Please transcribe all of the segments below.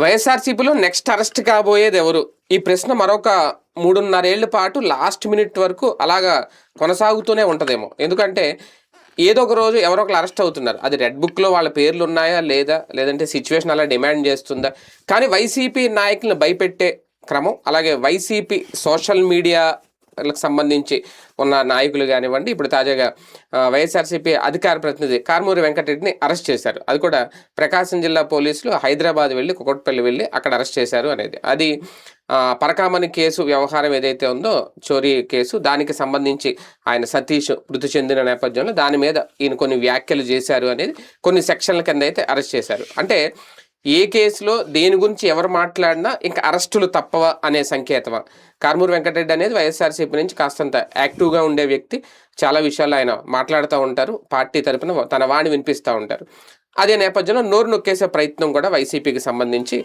వైఎస్ఆర్సీపీలో next arrest కాబోయేది ఎవరు? ఈ ప్రశ్న మరొక మూడున్నరేళ్ళ పాటు లాస్ట్ మినిట్ వరకు అలాగా కొనసాగుతూనే ఉంటుందేమో. ఎందుకంటే ఏదో ఒక రోజు ఎవరో ఒకరు అరెస్ట్ అవుతున్నారు. అది రెడ్ బుక్లో వాళ్ళ పేర్లు ఉన్నాయా లేదా? లేదంటే సిచ్యువేషన్ అలా డిమాండ్ చేస్తుందా? కానీ వైసీపీ నాయకులను భయపెట్టే క్రమం అలాగే వైసీపీ సోషల్ మీడియా లకు సంబంధించి ఉన్న నాయకులు కానివ్వండి ఇప్పుడు తాజాగా వైఎస్ఆర్సీపీ అధికార ప్రతినిధి కార్మూరి వెంకటరెడ్డిని అరెస్ట్ చేశారు. అది కూడా ప్రకాశం జిల్లా పోలీసులు హైదరాబాద్ వెళ్ళి కుకట్పల్లి వెళ్ళి అక్కడ అరెస్ట్ చేశారు అనేది. అది పరకామణి కేసు వ్యవహారం ఏదైతే ఉందో చోరీ కేసు దానికి సంబంధించి ఆయన సతీష్ మృతి చెందిన నేపథ్యంలో దాని మీద ఈయన కొన్ని వ్యాఖ్యలు చేశారు అనేది కొన్ని సెక్షన్ల కింద అయితే అరెస్ట్ చేశారు. అంటే ఏ కేసులో దేని గురించి ఎవరు మాట్లాడినా ఇంకా అరెస్టులు తప్పవా అనే సంకేతమా? కర్మూరు వెంకటరెడ్డి అనేది వైఎస్ఆర్సీపీ నుంచి కాస్తంత యాక్టివ్గా ఉండే వ్యక్తి. చాలా విషయాలు ఆయన మాట్లాడుతూ ఉంటారు. పార్టీ తరపున తన వాణి వినిపిస్తూ ఉంటారు. అదే నేపథ్యంలో నోరు నొక్కేసే ప్రయత్నం కూడా వైసీపీకి సంబంధించి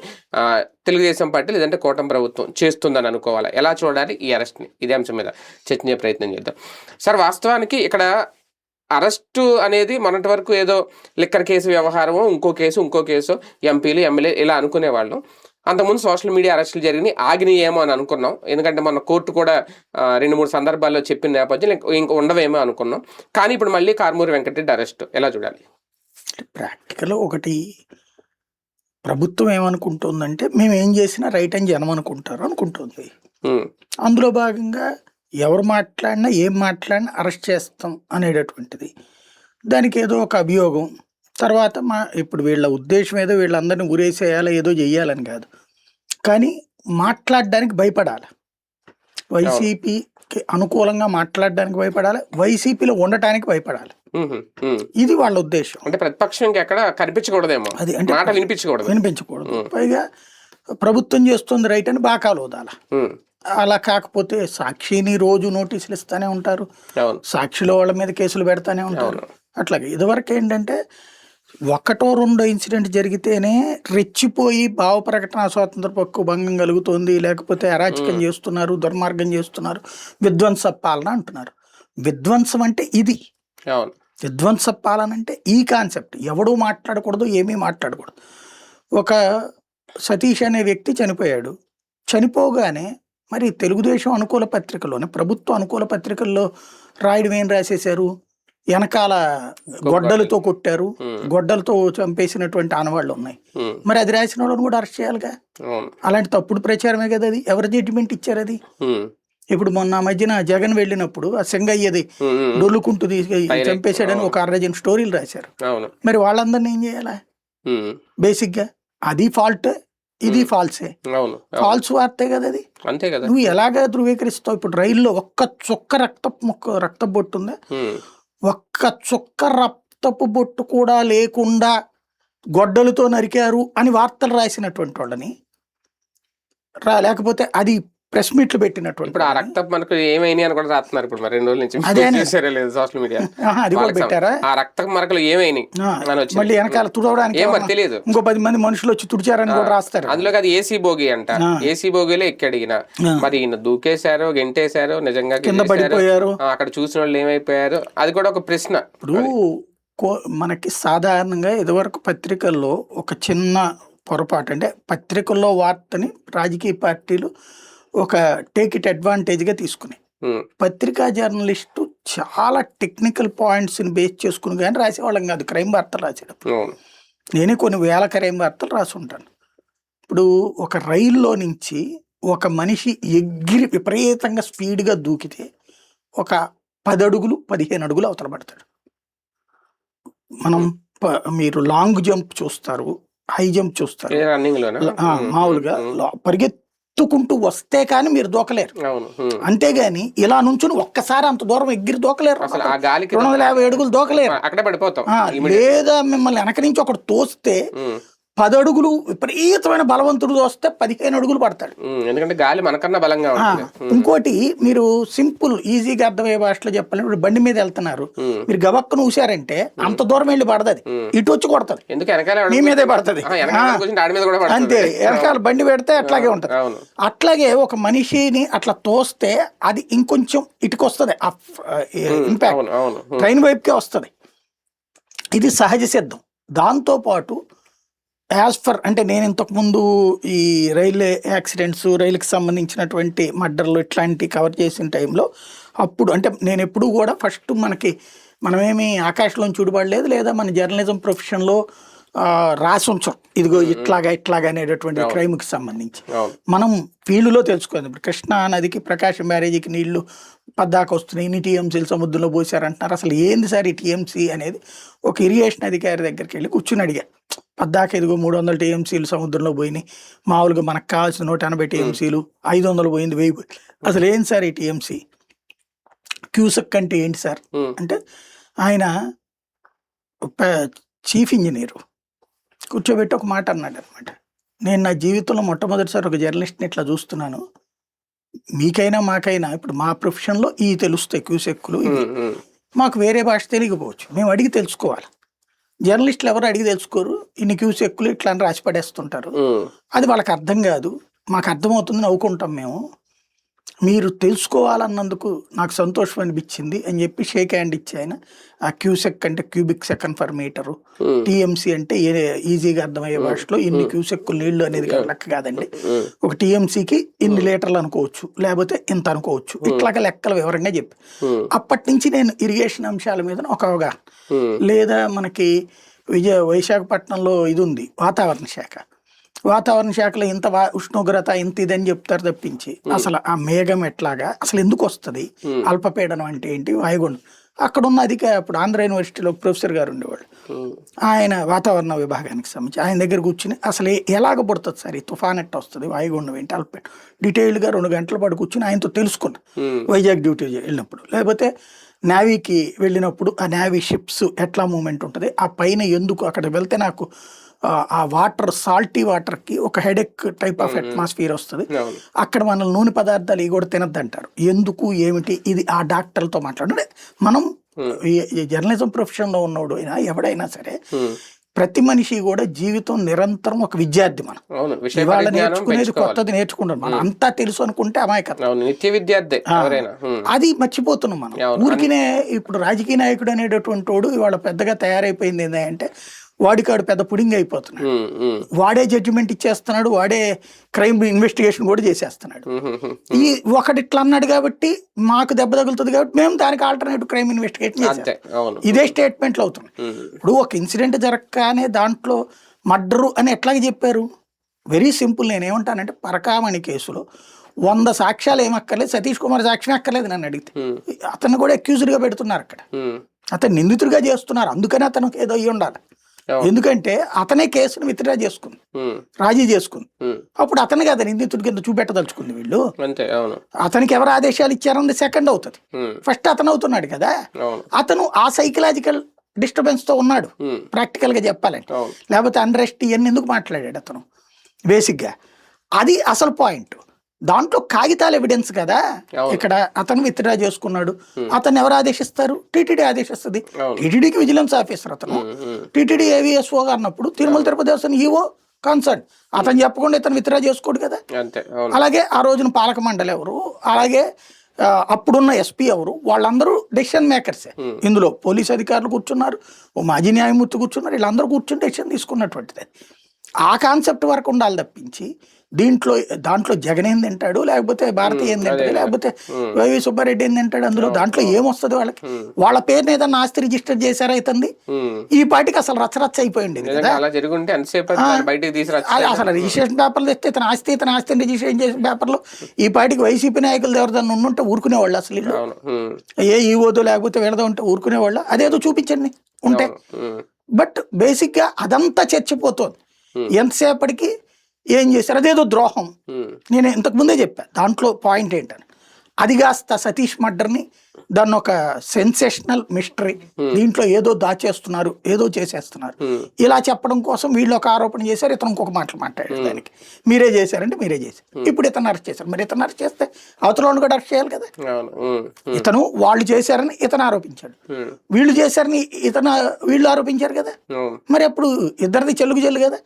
తెలుగుదేశం పార్టీ లేదంటే కూటమి ప్రభుత్వం చేస్తుందని అనుకోవాలి? ఎలా చూడాలి ఈ అరెస్ట్ని? ఇదే అంశం మీద చర్చనీయ ప్రయత్నం చేద్దాం. సార్ వాస్తవానికి ఇక్కడ అరెస్టు అనేది మొన్నటి వరకు ఏదో లిక్కర్ కేసు వ్యవహారమో ఇంకో కేసు ఇంకో కేసు ఎంపీలు ఎమ్మెల్యే ఇలా అనుకునేవాళ్ళం. అంతకుముందు సోషల్ మీడియా అరెస్టులు జరిగినాయి. ఆగినాయేమో అని అనుకున్నాం. ఎందుకంటే మన కోర్టు కూడా రెండు మూడు సందర్భాల్లో చెప్పిన నేపథ్యంలో ఇంక- ఉండవేమో అనుకున్నాం. కానీ ఇప్పుడు మళ్ళీ కార్మూరి వెంకటరెడ్డి అరెస్ట్. ఎలా చూడాలి? ప్రాక్టికల్ ఒకటి. ప్రభుత్వం ఏమనుకుంటుందంటే మేము ఏం చేసినా రైట్ అని జనం అనుకుంటారు అనుకుంటుంది. అందులో భాగంగా ఎవరు మాట్లాడినా ఏం మాట్లాడినా అరెస్ట్ చేస్తాం అనేటటువంటిది. దానికి ఏదో ఒక అభియోగం. తర్వాత మా ఇప్పుడు వీళ్ళ ఉద్దేశం ఏదో వీళ్ళందరినీ ఉరేసేయాలి ఏదో చెయ్యాలని కాదు. కానీ మాట్లాడడానికి భయపడాలి. వైసీపీకి అనుకూలంగా మాట్లాడడానికి భయపడాలి వైసీపీలో ఉండటానికి భయపడాలి. ఇది వాళ్ళ ఉద్దేశం. అంటే ప్రతిపక్షం ఇంకెక్కడ కనిపించకూడదేమో. అది అంటే మాట వినిపించకూడదు. వినిపించకూడదు. పైగా ప్రభుత్వం చేస్తుంది రైట్ అని బాకాలు వదాల అలా కాకపోతే సాక్షిని రోజు నోటీసులు ఇస్తానే ఉంటారు. సాక్షిలో వాళ్ళ మీద కేసులు పెడతానే ఉంటారు. అట్లాగే ఇదివరకు ఏంటంటే ఒకటో రెండో ఇన్సిడెంట్ జరిగితేనే రెచ్చిపోయి భావ ప్రకటన స్వాతంత్ర హక్కు భంగం కలుగుతోంది. లేకపోతే అరాచకం చేస్తున్నారు దుర్మార్గం చేస్తున్నారు. విధ్వంస పాలన అంటున్నారు. విధ్వంసం అంటే ఇది. విధ్వంస పాలన అంటే ఈ కాన్సెప్ట్. ఎవడూ మాట్లాడకూడదు ఏమీ మాట్లాడకూడదు. ఒక సతీష్ అనే వ్యక్తి చనిపోయాడు. చనిపోగానే మరి తెలుగుదేశం అనుకూల పత్రికలోనే ప్రభుత్వ అనుకూల పత్రికల్లో రాయడం ఏం రాసేశారు? వెనకాల గొడ్డలతో కొట్టారు గొడ్డలతో చంపేసినటువంటి ఆనవాళ్ళు ఉన్నాయి. మరి అది రాసిన వాళ్ళని కూడా అరెస్ట్ చేయాలిగా? అలాంటి తప్పుడు ప్రచారమే కదా అది? ఎవరు జడ్జిమెంట్ ఇచ్చారు అది? ఇప్పుడు మొన్న మధ్యన జగన్ వెళ్ళినప్పుడు ఆ సింగయ్యది డొల్లుకుంటూ చంపేశాడని ఒక అరడజన్ స్టోరీలు రాశారు. మరి వాళ్ళందరినీ ఏం చేయాలా? ఉమ్, బేసిక్గా? అది ఫాల్ట్ ఇది ఫాల్సే. ఫాల్స్ వార్తే కదా అది అంతే కదా. నువ్వు ఎలాగ ధృవీకరిస్తావు? ఇప్పుడు రైల్లో ఒక్క చుక్క రక్తపు మొక్క రక్త బొట్టు ఉందా? ఉమ్, ఒక్క చుక్క రక్తపు బొట్టు కూడా లేకుండా గొడ్డలతో నరికారు అని వార్తలు రాసినటువంటి వాళ్ళని. రా లేకపోతే అది ప్రెస్ మీట్లు పెట్టినటువంటి ఇప్పుడు ఆ వాళ్ళని. రక్తం మనకు ఏమైనాయి అని కూడా రాస్తున్నారు ఇప్పుడు మరి రెండు రోజుల నుంచి. సోషల్ మీడియా అది కూడా పెట్టారా? ఆ రక్త మరకలు ఏమైనాయి. మళ్ళీ వెనకాల తుడవడానికి ఏం మరి ఏమన్నా- తెలియదు ఇంకో పది మంది మనుషులు వచ్చి తుడిచారని కూడా రాస్తారు. అందులోకి అది ఏసీ బోగి అంట. ఏసీ బోగిలో ఎక్కడిగిన. మరి ఈయన దూకేశారో గెంటేశారో నిజంగా కింద పడిపోయారు. అక్కడ చూసిన వాళ్ళు ఏమైపోయారు? అది కూడా ఒక ప్రశ్న. ఇప్పుడు మనకి సాధారణంగా ఇదివరకు పత్రికల్లో ఒక చిన్న పొరపాటు అంటే పత్రికల్లో వార్తని రాజకీయ పార్టీలు ఒక టేక్ ఇట్ అడ్వాంటేజ్గా తీసుకుని. ఉమ్, పత్రికా జర్నలిస్టు చాలా టెక్నికల్ పాయింట్స్ని బేస్ చేసుకుని కానీ రాసేవాళ్ళం కాదు. క్రైమ్ వార్తలు రాసేటప్పుడు. నేనే కొన్ని వేల క్రైమ్ వార్తలు రాసి ఉంటాను. ఇప్పుడు ఒక రైల్లో నుంచి ఒక మనిషి ఎగిరి విపరీతంగా స్పీడ్గా దూకితే ఒక పది అడుగులు పదిహేను అడుగులు అవతల పడతాడు. మనం మీరు లాంగ్ జంప్ చూస్తారు హై జంప్ చూస్తారు. ఉమ్, మామూలుగా ఉమ్, పరిగెత్తుకుంటూ వస్తే కానీ మీరు దూకలేరు. అంతేగాని ఇలా నుంచుని ఒక్కసారి అంత దూరం ఎగిరి దూకలేరు రెండు వందల యాభై అడుగులు దూకలేరు. అక్కడే పడిపోతాం లేదా మిమ్మల్ని వెనక నుంచి ఒకటి తోస్తే పది అడుగులు విపరీతమైన బలవంతుడు వస్తే పదిహేను అడుగులు పడతాడు. ఎందుకంటే గాలి మనకన్నా బలంగా ఇంకోటి మీరు సింపుల్ ఈజీగా అర్థమయ్యే భాషలో చెప్పాలంటే ఇప్పుడు బండి మీద వెళ్తున్నారు. మీరు గబక్కను ఊసారంటే అంత దూరం వెళ్ళి పడదది. ఇటు వచ్చి కొడతది. మీ మీదే పడుతుంది. అంతే వెనకాల బండి పెడితే అట్లాగే ఉంటది. అట్లాగే ఒక మనిషిని అట్లా తోస్తే అది ఇంకొంచెం ఇటుకు వస్తుంది ఇంపాక్ట్ ట్రైన్ వైపుకే వస్తుంది. ఇది సహజ సిద్ధం. దాంతో పాటు యాజ్ ఫర్ అంటే నేను ఇంతకు ముందు ఈ రైల్వే యాక్సిడెంట్స్ రైలుకి సంబంధించినటువంటి మర్డర్లు ఇట్లాంటి కవర్ చేసిన టైంలో అప్పుడు అంటే నేను ఎప్పుడు కూడా ఫస్ట్ మనకి మనమేమి ఆకాశంలో చూడబడలేదు లేదా మన జర్నలిజం ప్రొఫెషన్లో రాసి ఉంచం. ఇదిగో ఇట్లాగా ఇట్లాగా అనేటటువంటి క్రైమ్కి సంబంధించి. మనం ఫీల్డ్లో తెలుసుకోవాలి ఇప్పుడు కృష్ణా నదికి ప్రకాశం బ్యారేజీకి నీళ్ళు పద్దాకు వస్తున్నాయి. ఇన్ని టీఎంసీలు సముద్రంలో పోసారంటున్నారు అసలు ఏంది సార్ ఈ టీఎంసీ అనేది? ఒక ఇరిగేషన్ అధికారి దగ్గరికి వెళ్ళి కూర్చుని అడిగా. పద్దాక ఇదిగో మూడు వందల టీఎంసీలు సముద్రంలో పోయినాయి. మామూలుగా మనకు కావాల్సిన నూట ఎనభై టీఎంసీలు ఐదు వందలు పోయింది వెయ్యి పోయింది. అసలు ఏంటి సార్ ఈ టీఎంసీ? క్యూసెక్ అంటే ఏంటి సార్? అంటే ఆయన చీఫ్ ఇంజనీరు. కూర్చోబెట్టి ఒక మాట అన్నాడు అనమాట నేను నా జీవితంలో మొట్టమొదటిసారి ఒక జర్నలిస్ట్ని ఇట్లా చూస్తున్నాను. మీకైనా మాకైనా ఇప్పుడు మా ప్రొఫెషన్లో ఈ తెలుస్తాయి క్యూసెక్కులు ఇవి. మాకు వేరే భాష తెలియకపోవచ్చు. మేము అడిగి తెలుసుకోవాలి. జర్నలిస్టులు ఎవరు అడిగి తెలుసుకోరు. ఇన్ని క్యూసెక్కులు ఇట్లా అని రాసి పడేస్తుంటారు. అది వాళ్ళకి అర్థం కాదు. మాకు అర్థమవుతుంది నవ్వుకుంటాం మేము. మీరు తెలుసుకోవాలన్నందుకు నాకు సంతోషం అనిపించింది అని చెప్పి షేక్ హ్యాండ్ ఇచ్చి ఆయన. ఆ క్యూసెక్ అంటే cubic second for metre TMC అంటే ఏ- ఈజీగా అర్థమయ్యే భాషలో ఇన్ని క్యూసెక్ నీళ్ళు అనేది లెక్క కాదండి. ఒక టీఎంసీకి ఇన్ని లీటర్లు అనుకోవచ్చు లేకపోతే ఇంత అనుకోవచ్చు. ఇట్లాగా లెక్కల వివరంగా చెప్పి. అప్పటి నుంచి నేను ఇరిగేషన్ అంశాల మీద ఒక అవగాహన. లేదా మనకి విజయ వైశాఖపట్నంలో ఇది ఉంది వాతావరణ శాఖ. వాతావరణ శాఖలో ఇంత ఉష్ణోగ్రత ఇంత ఇదని చెప్తారు తప్పించి అసలు ఆ మేఘం ఎట్లాగా? అసలు ఎందుకు వస్తుంది? అల్పపీడనం అంటే ఏంటి? వాయుగుండం. అక్కడ ఉన్న అధిక ఇప్పుడు ఆంధ్ర యూనివర్సిటీలో ప్రొఫెసర్ గారు ఉండేవాళ్ళు. ఆయన వాతావరణ విభాగానికి సంబంధించి ఆయన దగ్గర కూర్చుని అసలు ఎలాగ పుడుతుంది సార్? ఈ తుఫాన్ ఎట్ట వస్తుంది? వాయుగుండం ఏంటి? అల్ప డీటెయిల్డ్గా రెండు గంటల పాటు కూర్చుని ఆయనతో తెలుసుకున్నా. వైజాగ్ డ్యూటీ వెళ్ళినప్పుడు. లేకపోతే నేవీకి వెళ్ళినప్పుడు ఆ నేవీ షిప్స్ ఎట్లా మూమెంట్ ఉంటుంది? ఆ పైన ఎందుకు అక్కడికి వెళ్తే నాకు ఆ, వాటర్ సాల్టీ వాటర్కి ఒక హెడెక్ టైప్ ఆఫ్ అట్మాస్ఫియర్ వస్తుంది. అక్కడ మన నూనె పదార్థాలు ఇవి కూడా తినద్దు అంటారు ఎందుకు ఏమిటి? ఇది ఆ డాక్టర్లతో మాట్లాడే మనం జర్నలిజం ప్రొఫెషన్లో ఉన్నవాడు అయినా ఎవడైనా సరే ప్రతి మనిషి కూడా జీవితం నిరంతరం ఒక విద్యార్థి మనం. ఇవాళ నేర్చుకునేది కొత్తది నేర్చుకుంటాం మనం. అంతా తెలుసు అనుకుంటే అమాయకత్వం. అవును నిత్య విద్యార్థి అది మర్చిపోతున్నాం మనం. ఊరికినే ఇప్పుడు రాజకీయ నాయకుడు అనేటటువంటి వాడు ఇవాళ పెద్దగా తయారైపోయింది ఏంటంటే వాడికి వాడు పెద్ద పుడింగ్ అయిపోతున్నాడు. వాడే జడ్జిమెంట్ ఇచ్చేస్తున్నాడు వాడే క్రైమ్ ఇన్వెస్టిగేషన్ కూడా చేసేస్తున్నాడు. ఈ ఒకటి ఇట్లా అన్నాడు కాబట్టి మాకు దెబ్బ తగులుతుంది కాబట్టి మేము దానికి ఆల్టర్నేటివ్ క్రైమ్ ఇన్వెస్టిగేషన్ చేసాం అంతే అవును. ఇదే స్టేట్మెంట్లు అవుతున్నాయి. ఇప్పుడు ఒక ఇన్సిడెంట్ జరగగానే దాంట్లో మర్డరు అని ఎట్లాగే చెప్పారు? వెరీ సింపుల్ నేను ఏమంటానంటే పరకామణి కేసులో వంద సాక్ష్యాలు ఏమక్కర్లేదు సతీష్ కుమార్ సాక్ష్యం అక్కర్లేదు నన్ను అడిగితే. అతను కూడా accused గా పెడుతున్నారు అక్కడ. అతను నిందితుడిగా చేస్తున్నారు. అందుకని అతనికి ఏదో అయ్యి ఉండాలి. ఎందుకంటే అతనే కేసును విత్డ్రా చేసుకుంది. రాజీ చేసుకుంది. అప్పుడు అతను కదా నిందితుడి కింద చూపెట్టదలుచుకుంది వీళ్ళు. అతనికి ఎవరు ఆదేశాలు ఇచ్చారన్నది సెకండ్ అవుతుంది. ఫస్ట్ అతను అవుతున్నాడు కదా. అతను ఆ సైకలాజికల్ డిస్టర్బెన్స్తో ఉన్నాడు ప్రాక్టికల్గా చెప్పాలంటే. లేకపోతే అన్రెస్ట్ ఇవన్నీ ఎందుకు మాట్లాడాడు అతను? బేసిక్గా అది అసలు పాయింట్ దాంట్లో కాగితాలు ఎవిడెన్స్ కదా. ఇక్కడ అతను విత్డ్రా చేసుకున్నాడు. అతను ఎవరు ఆదేశిస్తారు? టీటీడీ ఆదేశిస్తుంది. టీటీడీకి విజిలెన్స్ ఆఫీసర్ అతను. టీటీడీ ఏవిఎస్ఓ అన్నప్పుడు తిరుమల తిరుపతి దేవస్థానం ఈవో కన్సర్న్ అతను చెప్పకుండా ఇతను విత్డ్రా చేసుకోడు కదా. అలాగే ఆ రోజున పాలక మండలి ఎవరు? అలాగే అప్పుడున్న ఎస్పీ ఎవరు? వాళ్ళందరూ డెసిషన్ మేకర్సే ఇందులో పోలీస్ అధికారులు కూర్చున్నారు ఓ మాజీ న్యాయమూర్తి కూర్చున్నారు వీళ్ళందరూ కూర్చుని డెసిషన్ తీసుకున్నటువంటిది. ఆ కాన్సెప్ట్ వరకు ఉండాలి తప్పించి దీంట్లో దాంట్లో జగన్ ఏం తింటాడు లేకపోతే భారతి ఏం తింటాడు లేకపోతే వైవి సుబ్బారెడ్డి ఏం తింటాడు అందులో దాంట్లో ఏమొస్తుంది వాళ్ళకి. వాళ్ళ పేరుని ఏదైనా ఆస్తి రిజిస్టర్ చేశారా ఉమ్, ఈ పాటికి అసలు రచ్చరచ్చ అయిపోయింది కదా. అసలు రిజిస్ట్రేషన్ పేపర్లు తెస్తే ఇతను ఆస్తి ఇతను ఆస్తిని రిజిస్ట్రేషన్ చేసిన పేపర్లు. ఈ పాటికి వైసీపీ నాయకులు ఎవరిదన్నా ఉండుంటే ఊరుకునేవాళ్ళు అసలు ఉమ్, ఏ ఈవోదో లేకపోతే వీళ్ళదో ఉంటే ఊరుకునేవాళ్ళు. అదేదో చూపించండి ఉంటే. బట్ బేసిక్గా అదంతా చర్చిపోతుంది ఎంతసేపటికి ఏం చేశారు? అదేదో ద్రోహం. ఉమ్, నేను ఇంతకు ముందే చెప్పా. దాంట్లో పాయింట్ ఏంటని. అది కాస్త సతీష్ మర్డర్ని దాన్ని ఒక సెన్సేషనల్ మిస్టరీ. దీంట్లో ఏదో దాచేస్తున్నారు ఏదో చేసేస్తున్నారు. ఉమ్, ఇలా చెప్పడం కోసం వీళ్ళు ఒక ఆరోపణ చేశారు ఇతను ఇంకొక మాటలు మాట్లాడారు దానికి. మీరే చేశారంటే మీరే చేశారు. ఇప్పుడు ఇతను అరెస్ట్ చేశారు. మరి ఇతను అరెస్ట్ చేస్తే అవతల కూడా అరెస్ట్ చేయాలి కదా. ఇతను వాళ్ళు చేశారని ఇతను ఆరోపించాడు. వీళ్ళు చేశారని ఇతను వీళ్ళు ఆరోపించారు కదా. మరి అప్పుడు ఇద్దరిది చెల్లుగు చెల్లు కదా.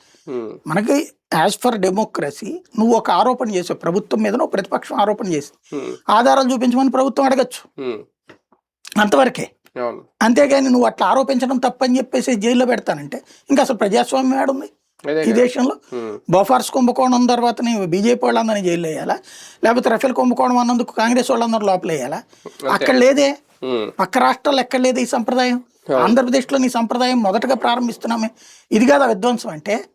మనకి యాజ్ ఫర్ డెమోక్రసీ నువ్వు ఒక ఆరోపణ చేసావు. ప్రభుత్వం మీద నువ్వు ప్రతిపక్షం ఆరోపణ చేసి ఆధారాలు చూపించమని ప్రభుత్వం అడగచ్చు. అంతవరకే. అంతేగాని నువ్వు అట్లా ఆరోపించడం తప్పని చెప్పేసి జైల్లో పెడతానంటే ఇంకా అసలు ప్రజాస్వామ్యం ఏడుంది? ఈ దేశంలో. బోఫార్స్ కుంభకోణం తర్వాత బీజేపీ వాళ్ళందరినీ జైల్లో వేయాలా? లేకపోతే రఫేల్ కుంభకోణం అన్నందుకు కాంగ్రెస్ వాళ్ళందరూ లోపల వేయాలా? అక్కడ లేదే. పక్క రాష్ట్రాల్లో ఎక్కడ లేదు ఈ సంప్రదాయం. ఆంధ్రప్రదేశ్లో నీ సంప్రదాయం మొదటగా ప్రారంభిస్తున్నామే. ఇది కాదా విధ్వంసం అంటే.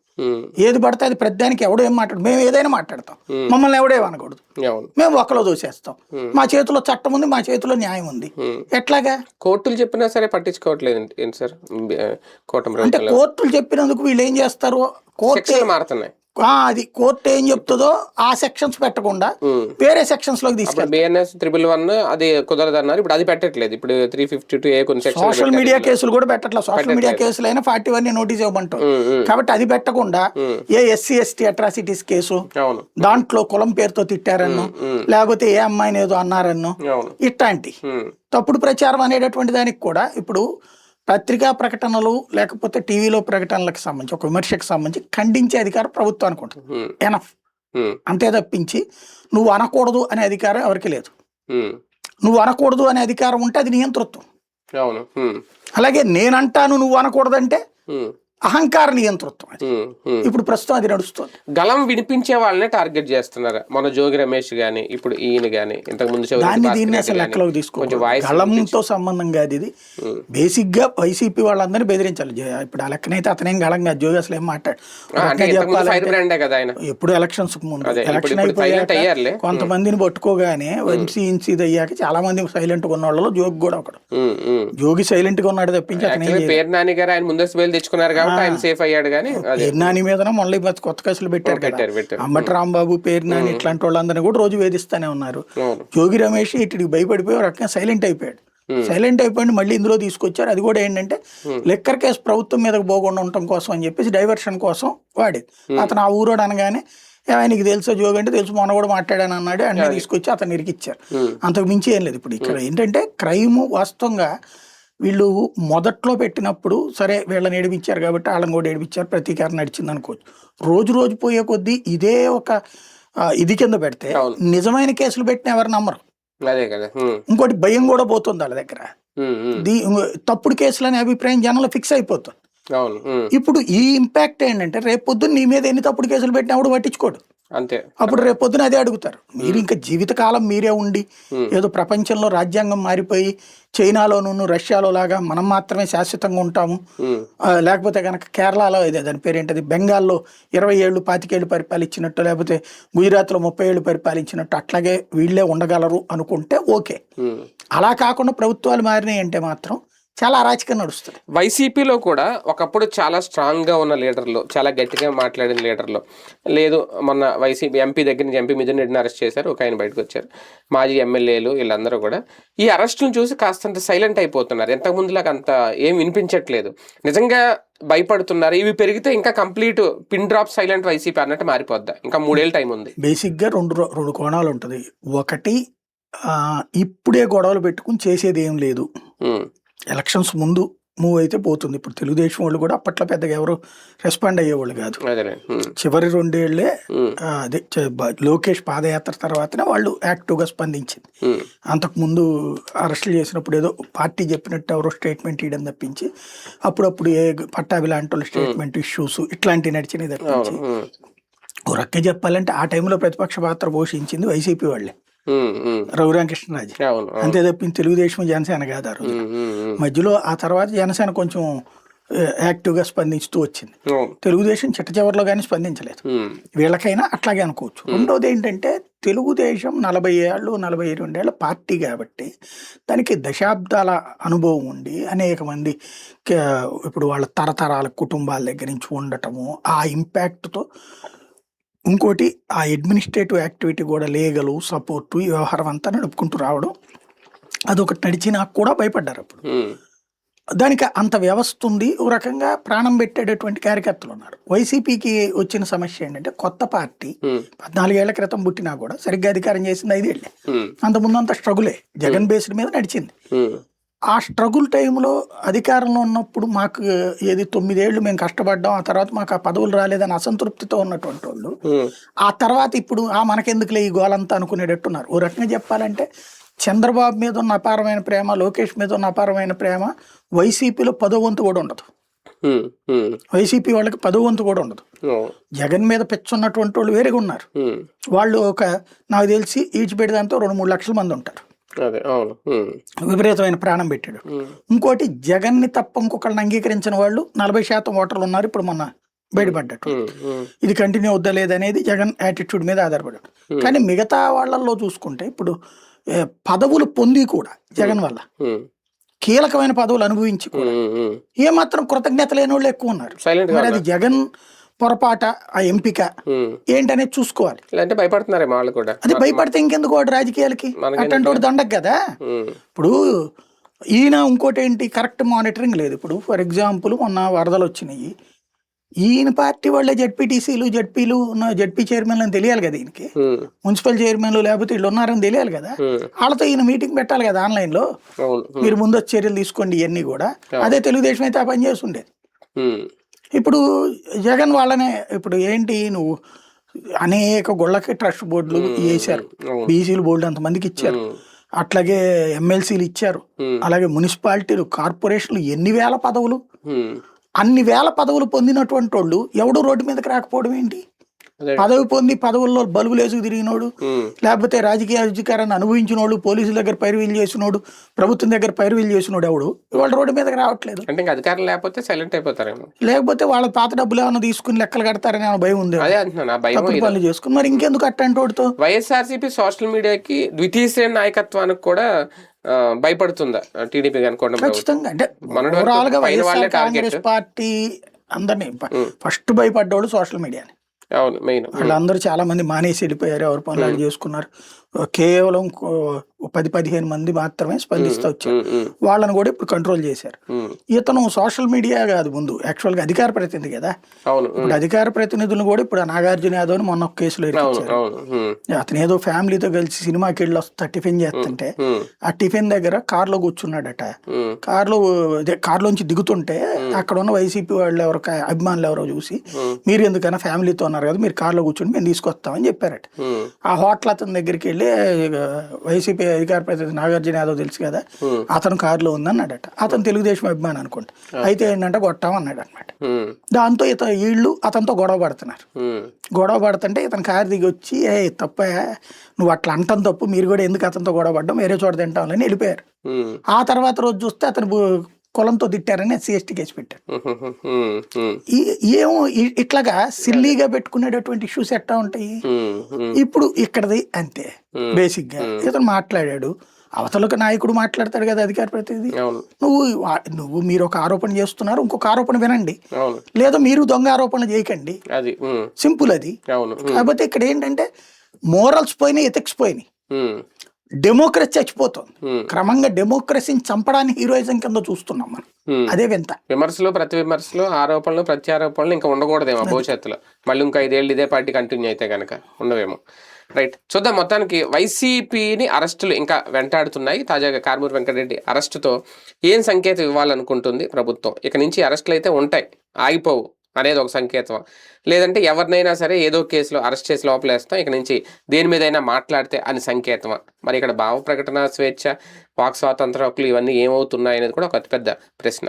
ఏది పడితే అది ప్రతిదానికి ఎవడో ఏం మాట్లాడు మేము ఏదైనా మాట్లాడతాం. మమ్మల్ని ఎవడేం అనకూడదు. అవును. మేము ఒక్కలో దోసేస్తాం. మా చేతిలో చట్టం ఉంది మా చేతిలో న్యాయం ఉంది. ఎట్లాగా? కోర్టులు చెప్పినా సరే పట్టించుకోవట్లేదు ఏంటి- సార్? అంటే కోర్టులు చెప్పినందుకు వీళ్ళు ఏం చేస్తారు? కోర్టు మారుతున్నాయి. అది కోర్టు ఏం చెప్తుందో ఆ సెక్షన్స్ పెట్టకుండా. వేరే సెక్షన్స్లోకి తీసుకెళ్తారు. బిఎన్ఎస్ త్రిబుల్ వన్ అది కుదరదు అన్నారు. ఇప్పుడు అది పెట్టట్లేదు. ఇప్పుడు త్రీ ఫిఫ్టీ టూ ఏ కొన్ని సోషల్ మీడియా కేసులు కూడా పెట్టట్లా. సోషల్ మీడియా కేసులు అయినా ఫార్టీ వన్ నోటీస్ ఇవ్వమంటాం కాబట్టి అది పెట్టకుండా ఏ ఎస్సీ ఎస్టీ అట్రాసిటీస్ కేసు దాంట్లో కులం పేరుతో తిట్టారన్ను లేకపోతే ఏ అమ్మాయిని ఏదో అన్నారన్ను ఇట్లాంటి. తప్పుడు ప్రచారం అనేటటువంటి దానికి కూడా ఇప్పుడు పత్రికా ప్రకటనలు లేకపోతే టీవీలో ప్రకటనలకు సంబంధించి ఒక విమర్శకు సంబంధించి ఖండించే అధికారం ప్రభుత్వానికి ఉంటుంది ఉమ్. ఎనఫ్. అంతే తప్పించి నువ్వు అనకూడదు అనే అధికారం ఎవరికి లేదు. నువ్వు అనకూడదు అనే అధికారం ఉంటే అది నియంతృత్వం. అలాగే నేనంటాను నువ్వు అనకూడదంటే. అహంకార నియంతృత్వం అది. ఇప్పుడు ప్రస్తుతం అది నడుస్తుంది. గలం వినిపించే వాళ్ళనే టార్గెట్ చేస్తున్నారు. మన జోగి రమేష్ గాని ఇప్పుడు ఈయన గాని ఇంతకు ముందు దాన్ని దీన్ని అసలు లెక్కలోకి వాయిస్ గళంతో సంబంధం కాదు ఇది. బేసిక్గా వైసీపీ వాళ్ళందరినీ బెదిరించాలి. ఇప్పుడు ఆ లెక్కనైతే అతనేం గళం కాదు. జోగి అసలు ఏం మాట్లాడు? ఎప్పుడు ఎలక్షన్స్ ముందు. ఎలక్షన్. అయిపోయాక కొంతమందిని పట్టుకోగానే వంశీ ఇన్సీ అయ్యాక చాలా మంది సైలెంట్గా ఉన్న వాళ్ళలో జోగి కూడా ఒకడు. జోగి సైలెంట్గా ఉన్నాడు తప్పించి అతనే పేరు నాని గారు ఆయన ముందస్తు బయలు తెచ్చుకున్నారు కాబట్టి ఆయన సేఫ్ అయ్యాడు కానీ పేర్నాని మీద మళ్ళీ కొత్త కేసులు పెట్టారు పెట్టారు పెట్టారు. అంబటి రాంబాబు పేర్నాని ఇట్లాంటి వాళ్ళందరినీ కూడా రోజు వేధిస్తానే ఉన్నారు. జోగి రమేష్ ఇటుకి భయపడిపోయి రకంగా సైలెంట్ అయిపోయాడు. సైలెంట్ అయిపోయి మళ్ళీ ఇందులో తీసుకొచ్చారు. అది కూడా ఏంటంటే లెక్కర్ కేసు ప్రభుత్వం మీదకి పోకుండా ఉండటం కోసం అని చెప్పేసి డైవర్షన్ కోసం వాడేది. అతను ఆ ఊరోడు అనగానే ఆయనకి తెలుసా జోగి అంటే తెలుసు మొన్న కూడా మాట్లాడాను అన్నాడు. అన్నీ తీసుకొచ్చి అతను ఇరికిచ్చారు. అంతకు మించి ఏం లేదు. ఇప్పుడు ఇక్కడ ఏంటంటే క్రైమ్ వాస్తవంగా వీళ్ళు మొదట్లో పెట్టినప్పుడు సరే వీళ్ళని ఏడిపించారు కాబట్టి వాళ్ళని కూడా ఏడిపించారు ప్రతీకారం నడిచింది అనుకోవచ్చు రోజు రోజు పోయే కొద్దీ ఇదే ఒక ఇది కింద పెడితే. నిజమైన కేసులు పెట్టిన ఎవరు నమ్మరు అదే కదా ఉమ్. ఇంకోటి భయం కూడా పోతుంది వాళ్ళ దగ్గర. దీ తప్పుడు కేసులు అనే అభిప్రాయం జనంలో ఫిక్స్ అయిపోతుంది. ఇప్పుడు ఈ ఇంపాక్ట్ ఏంటంటే రేపు పొద్దున్న నీ మీద ఎన్ని తప్పుడు కేసులు పెట్టినా కూడా పట్టించుకోడు అంతే. అప్పుడు రేపు పొద్దున అదే అడుగుతారు. మీరు ఇంకా జీవితకాలం మీరే ఉండి. ఏదో ప్రపంచంలో రాజ్యాంగం మారిపోయి చైనాలోను రష్యాలో లాగా మనం మాత్రమే శాశ్వతంగా ఉంటాము. లేకపోతే కనుక కేరళలో ఇదే దాని పేరు ఏంటది బెంగాల్లో ఇరవై ఏళ్ళు పాతికేళ్ళు పరిపాలించినట్టు లేకపోతే గుజరాత్లో ముప్పై ఏళ్ళు పరిపాలించినట్టు అట్లాగే వీళ్ళే ఉండగలరు అనుకుంటే ఓకే. అలా కాకుండా ప్రభుత్వాలు మారినాయి అంటే మాత్రం చాలా అరాచకం నడుస్తుంది. వైసీపీలో కూడా ఒకప్పుడు చాలా స్ట్రాంగ్గా ఉన్న లీడర్లు చాలా గట్టిగా మాట్లాడిన లీడర్లు. లేదు మొన్న వైసీపీ ఎంపీ దగ్గర నుంచి ఎంపీ మిథున్ రెడ్డిని అరెస్ట్ చేశారు ఒక ఆయన బయటకు వచ్చారు. మాజీ ఎమ్మెల్యేలు వీళ్ళందరూ కూడా ఈ అరెస్టులను చూసి కాస్తంత సైలెంట్ అయిపోతున్నారు. ఎంతకు ముందులాగా అంత ఏం వినిపించట్లేదు. నిజంగా భయపడుతున్నారు. ఇవి పెరిగితే ఇంకా complete pin drop silent YCP అన్నట్టు మారిపోద్దా. ఇంకా మూడేళ్ళ టైం ఉంది. బేసిక్గా రెండు రెండు కోణాలు ఉంటుంది. ఒకటి ఇప్పుడే గొడవలు పెట్టుకుని చేసేది ఏం లేదు. ఎలక్షన్స్ ముందు మూవ్ అయితే పోతుంది ఇప్పుడు తెలుగుదేశం వాళ్ళు కూడా అప్పట్లో పెద్దగా ఎవరు రెస్పాండ్ అయ్యేవాళ్ళు కాదు. చివరి రెండేళ్ళే అదే లోకేష్ పాదయాత్ర తర్వాతనే వాళ్ళు యాక్టివ్గా స్పందించింది. అంతకుముందు అరెస్టులు చేసినప్పుడు ఏదో పార్టీ చెప్పినట్టు ఎవరో స్టేట్మెంట్ ఇవ్వడం తప్పించి అప్పుడప్పుడు ఏ పట్టాభి లాంటి వాళ్ళు స్టేట్మెంట్ ఇష్యూస్ ఇట్లాంటివి నడిచినవి తప్పించి. ఓ చెప్పాలంటే ఆ టైంలో ప్రతిపక్ష పాత్ర పోషించింది వైసీపీ వాళ్ళే. రఘురామకృష్ణరాజు. అంతే తప్పించి తెలుగుదేశం జనసేన కాదు ఆ రోజు. మధ్యలో ఆ తర్వాత జనసేన కొంచెం ఆ, యాక్టివ్గా స్పందించుతూ వచ్చింది. తెలుగుదేశం చిట్ట చివరిలో కానీ స్పందించలేదు. వీళ్ళకైనా అట్లాగే అనుకోవచ్చు. రెండోది ఏంటంటే తెలుగుదేశం నలభై ఏళ్ళు నలభై రెండేళ్ళ పార్టీ కాబట్టి దానికి దశాబ్దాల అనుభవం ఉండి అనేక మంది ఇప్పుడు వాళ్ళ తరతరాల కుటుంబాల దగ్గర నుంచి ఉండటము ఆ ఇంపాక్ట్తో ఇంకోటి ఆ అడ్మినిస్ట్రేటివ్ యాక్టివిటీ కూడా లీగలు సపోర్టు ఈ వ్యవహారం అంతా నడుపుకుంటూ రావడం అదొకటి నడిచినా కూడా భయపడ్డారు అప్పుడు. దానికి అంత వ్యవస్థ ఉంది ఒక రకంగా ప్రాణం పెట్టేటటువంటి కార్యకర్తలు ఉన్నారు వైసీపీకి వచ్చిన సమస్య ఏంటంటే కొత్త పార్టీ. పద్నాలుగేళ్ళ క్రితం పుట్టినా కూడా సరిగ్గా అధికారం చేసింది ఐదేళ్ళే. అంతకుముందు అంత స్ట్రగులే జగన్ బేస్డ్ మీద నడిచింది. ఆ స్ట్రగుల్ టైంలో అధికారంలో ఉన్నప్పుడు మాకు ఏది తొమ్మిదేళ్ళు మేము కష్టపడ్డాం ఆ తర్వాత మాకు ఆ పదవులు రాలేదని అసంతృప్తితో ఉన్నటువంటి వాళ్ళు. ఆ తర్వాత ఇప్పుడు ఆ మనకెందుకులే ఈ గోలంతా అనుకునేటట్టున్నారు. ఓ రకంగా చెప్పాలంటే చంద్రబాబు మీద ఉన్న అపారమైన ప్రేమ లోకేష్ మీద ఉన్న అపారమైన ప్రేమ వైసీపీలో పదో వంతు కూడా ఉండదు. వైసీపీ వాళ్ళకి పదో వంతు కూడా ఉండదు. జగన్ మీద పెచ్చున్నటువంటి వాళ్ళు వేరేగా ఉన్నారు. వాళ్ళు ఒక నాకు తెలిసి ఈడ్చిపెట్టి దాంతో రెండు మూడు లక్షల మంది ఉంటారు. విపరీతమైన ప్రాణం పెట్టాడు. ఇంకోటి జగన్ని తప్ప ఇంకొకళ్ళని అంగీకరించిన వాళ్ళు నలభై శాతం ఓటర్లు ఉన్నారు ఇప్పుడు మొన్న బయటపడ్డట్టు. ఇది కంటిన్యూ అవుద్దా లేదనేది జగన్ యాటిట్యూడ్ మీద ఆధారపడాడు కానీ మిగతా వాళ్ళల్లో చూసుకుంటే ఇప్పుడు పదవులు పొంది కూడా జగన్ వల్ల కీలకమైన పదవులు అనుభవించి కూడా. ఏమాత్రం కృతజ్ఞత లేని వాళ్ళు ఎక్కువ ఉన్నారు. మరి అది జగన్ పొరపాట ఆ ఎంపిక. ఏంటనేది చూసుకోవాలి. లేదంటే భయపడుతున్నారేమో వాళ్ళు కూడా. అది భయపడితే ఇంకెందుకు వాడు రాజకీయాలకి? వాడు దండకు కదా. ఇప్పుడు ఈయన ఇంకోటి ఏంటి కరెక్ట్ మానిటరింగ్ లేదు. ఇప్పుడు ఫర్ ఎగ్జాంపుల్ మొన్న వరదలు వచ్చినాయి. ఈయన పార్టీ వాళ్ళే జడ్పీటీసీలు జడ్పీలు జడ్పీ చైర్మన్లు అని తెలియాలి కదా ఈయనకి. మున్సిపల్ చైర్మన్లు లేకపోతే వీళ్ళు ఉన్నారని తెలియాలి కదా. వాళ్ళతో ఈయన మీటింగ్ పెట్టాలి కదా ఆన్లైన్లో. అవును. ఉమ్, మీరు ముందు వచ్చి చర్యలు తీసుకోండి ఇవన్నీ కూడా. అదే తెలుగుదేశం అయితే ఆ పని చేసి ఉండేది ఇప్పుడు జగన్ వాళ్ళనే ఇప్పుడు ఏంటి నువ్వు అనేక గుళ్ళకి ట్రస్ట్ బోర్డులు వేశారు. బీసీలు బోర్డు అంతమందికి ఇచ్చారు. అట్లాగే ఎమ్మెల్సీలు ఇచ్చారు. అలాగే మున్సిపాలిటీలు కార్పొరేషన్లు ఎన్ని వేల పదవులు? అన్ని వేల పదవులు పొందినటువంటి వాళ్ళు ఎవడు రోడ్డు మీదకి రాకపోవడం ఏంటి? పదవి పొంది పదవుల్లో బలుబులు వేసుకు తిరిగినోడు లేకపోతే రాజకీయ అధికారాన్ని అనుభవించినోడు పోలీసుల దగ్గర పైరువీలు చేసినోడు ప్రభుత్వం దగ్గర పైరువీలు చేసినోడు ఎవడు? ఇవాళ రోడ్డు మీదకి రావట్లేదు. అంటే అధికారం లేకపోతే సైలెంట్ అయిపోతారేమో. లేకపోతే వాళ్ళ పాత డబ్బులు ఏమైనా తీసుకుని లెక్కలు కడతారని భయం ఉంది? అదే. పనులు చేసుకుని మరి ఇంకెందుకు అట్టంటి వాడితో? వైఎస్ఆర్సీపీ సోషల్ మీడియాకి ద్వితీయ శ్రేణి నాయకత్వానికి కూడా భయపడుతుందా? టీడీపీ అనుకోండి ఖచ్చితంగా. అంటే వాళ్ళే వైఎస్ఆర్ కాంగ్రెస్. పార్టీ అందరినీ ఫస్ట్ భయపడ్డవాడు సోషల్ మీడియాని. అవును మెయిన్ వాళ్ళందరూ చాలా మంది మానేసి వెళ్ళిపోయారు ఎవరి పనులు వాళ్ళు చేసుకున్నారు. కేవలం పది పదిహేను మంది మాత్రమే స్పందిస్తూ వచ్చారు. వాళ్ళని కూడా ఇప్పుడు కంట్రోల్ చేశారు. ఇతను సోషల్ మీడియా కాదు ముందు యాక్చువల్గా అధికార ప్రతినిధి కదా. ఇప్పుడు అధికార ప్రతినిధులను కూడా ఇప్పుడు నాగార్జున యాదవ్ అని మొన్న ఒక కేసులో అతను ఏదో ఫ్యామిలీతో కలిసి సినిమాకి వెళ్ళి వస్తా టిఫిన్ చేస్తుంటే ఆ టిఫిన్ దగ్గర కార్లో కూర్చున్నాడట. ఉమ్, కార్లో అదే కార్లోంచి దిగుతుంటే అక్కడ ఉన్న వైసీపీ వాళ్ళు ఎవరో అభిమానులు ఎవరో చూసి మీరు ఎందుకైనా ఫ్యామిలీతో ఉన్నారు కదా మీరు కార్లో కూర్చుని మేము తీసుకొస్తామని చెప్పారట. ఆ హోటల్ అతని దగ్గరికి వెళ్ళి వైసీపీ అధికార ప్రతినిధి నాగార్జున యాదవ్ తెలుసు కదా. అతను కారులో ఉందన్నాడట. అతను తెలుగుదేశం అభిమాని అనుకుంటా. అయితే ఏంటంటే కొట్టాం అన్నాడు అనమాట దాంతో ఇత వీళ్ళు అతనితో గొడవ పడుతున్నారు. గొడవ పడుతుంటే ఇతను కారు దిగి వచ్చి ఏ తప్ప? నువ్వు అట్లా అంటాం తప్పు. మీరు కూడా ఎందుకు అతనితో గొడవ పడ్డం? వేరే చోట తింటామని వెళ్ళిపోయారు. ఉమ్, ఆ తర్వాత రోజు చూస్తే అతను కులంతో తిట్టారని సిఎస్టీ కేసు పెట్టారు. ఏమో ఇట్లాగా సిల్లీగా పెట్టుకునేటటువంటి ఇష్యూస్ ఎట్టా ఉంటాయి? ఇప్పుడు ఇక్కడది అంతే బేసిక్గా ఇతను మాట్లాడాడు. అవతలకు నాయకుడు మాట్లాడతాడు కదా అధికార ప్రతినిధి. నువ్వు నువ్వు మీరు ఒక ఆరోపణ చేస్తున్నారు ఇంకొక ఆరోపణ వినండి. లేదా మీరు దొంగ ఆరోపణలు చేయకండి. సింపుల్ అది. కాకపోతే ఇక్కడ ఏంటంటే మోరల్స్ పోయినాయి ఎథిక్స్ పోయినాయి. డెమోక్రసీ చచ్చిపోతుంది. క్రమంగా డెమోక్రసీని చంపడానికి హీరోయిజం కింద చూస్తున్నాం మనం. అదే వింత. విమర్శలు ప్రతి విమర్శలు ఆరోపణలు ప్రత్యారోపణలు ఇంకా ఉండకూడదేమో భవిష్యత్తులో. మళ్ళీ ఇంకా ఐదేళ్ళు ఇదే పార్టీ కంటిన్యూ అయితే కనుక ఉండవేమో. రైట్. చూద్దాం మొత్తానికి వైసీపీని అరెస్టులు ఇంకా వెంటాడుతున్నాయి. తాజాగా కార్మూర్ వెంకటరెడ్డి అరెస్టుతో ఏం సంకేతం ఇవ్వాలనుకుంటుంది ప్రభుత్వం? ఇక నుంచి అరెస్టులు అయితే ఉంటాయి. ఆగిపోవు. అనేది ఒక సంకేతం. లేదంటే ఎవరినైనా సరే ఏదో కేసులో అరెస్ట్ చేసి లోపలేస్తాం. ఇక నుంచి దేని మీదైనా మాట్లాడితే అని సంకేతం మరి ఇక్కడ భావ ప్రకటన స్వేచ్ఛ వాక్ స్వాతంత్ర హక్కులు ఇవన్నీ ఏమవుతున్నాయి అనేది కూడా ఒక అతిపెద్ద ప్రశ్న.